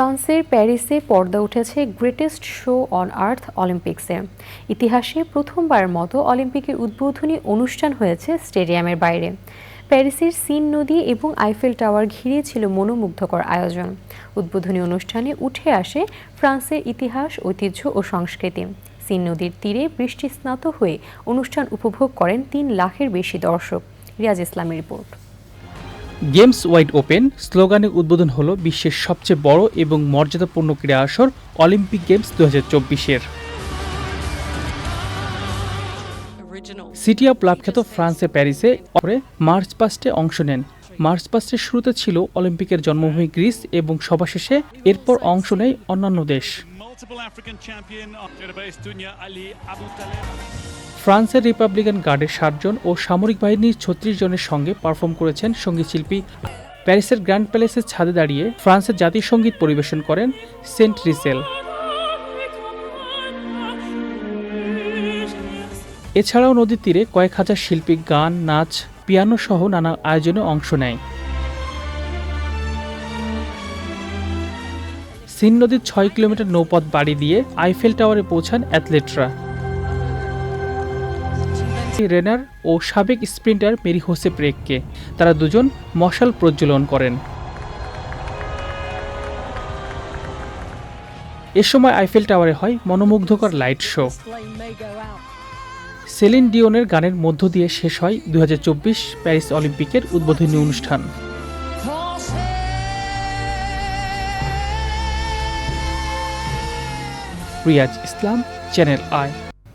ফ্রান্সের প্যারিসে পর্দা উঠেছে গ্রেটেস্ট শো অন আর্থ অলিম্পিক্সে। ইতিহাসে প্রথমবারের মতো অলিম্পিকের উদ্বোধনী অনুষ্ঠান হয়েছে স্টেডিয়ামের বাইরে। প্যারিসের সিন নদী এবং আইফেল টাওয়ার ঘিরে ছিল মনোমুগ্ধকর আয়োজন। উদ্বোধনী অনুষ্ঠানে উঠে আসে ফ্রান্সের ইতিহাস, ঐতিহ্য ও সংস্কৃতি। সিন নদীর তীরে বৃষ্টি স্নাত হয়ে অনুষ্ঠান উপভোগ করেন তিন লাখের বেশি দর্শক। রিয়াজ ইসলামের রিপোর্ট। গেমস ওয়াইড ওপেন স্লোগানে উদ্বোধন হলো বিশ্বের সবচেয়ে বড় এবং মর্যাদাপূর্ণ ক্রীড়া আসর অলিম্পিক গেমস দু হাজার চব্বিশের সিটি অফ লাভখ্যাত ফ্রান্সে প্যারিসে পরে মার্চ পাস্টে অংশ নেন। মার্চ পাস্টের শুরুতে ছিল অলিম্পিকের জন্মভূমি গ্রিস এবং সভা শেষে এরপর অংশ নেয় অন্যান্য দেশ। ফ্রান্সের রিপাবলিকান গার্ডের ষাটজন ও সামরিক বাহিনীর ছত্রিশ জনের সঙ্গে পারফর্ম করেছেন সঙ্গীতশিল্পী। প্যারিসের গ্র্যান্ড প্যালেসের ছাদে দাঁড়িয়ে ফ্রান্সের জাতীয় সংগীত পরিবেশন করেন সেন্ট রিসেল। এছাড়াও নদীর তীরে কয়েক হাজার শিল্পী গান, নাচ, পিয়ানো সহ নানা আয়োজনে অংশ নেয়। সিন নদীর ছয় কিলোমিটার নৌপথ বাড়ি দিয়ে আইফেল টাওয়ারে পৌঁছান অ্যাথলেটরা। রেনার ও সাবেক স্প্রিন্টার মেরি হোসে প্রেককে তারা দুজন মশাল প্রজ্বলন করেন। এ সময় আইফেল টাওয়ারে হয় মনোমুগ্ধকর লাইট শো। সেলিন ডিওনের গানের মধ্য দিয়ে শেষ হয় দুই হাজার চব্বিশ প্যারিস অলিম্পিকের উদ্বোধনী অনুষ্ঠান। Riaz Islam, channel I.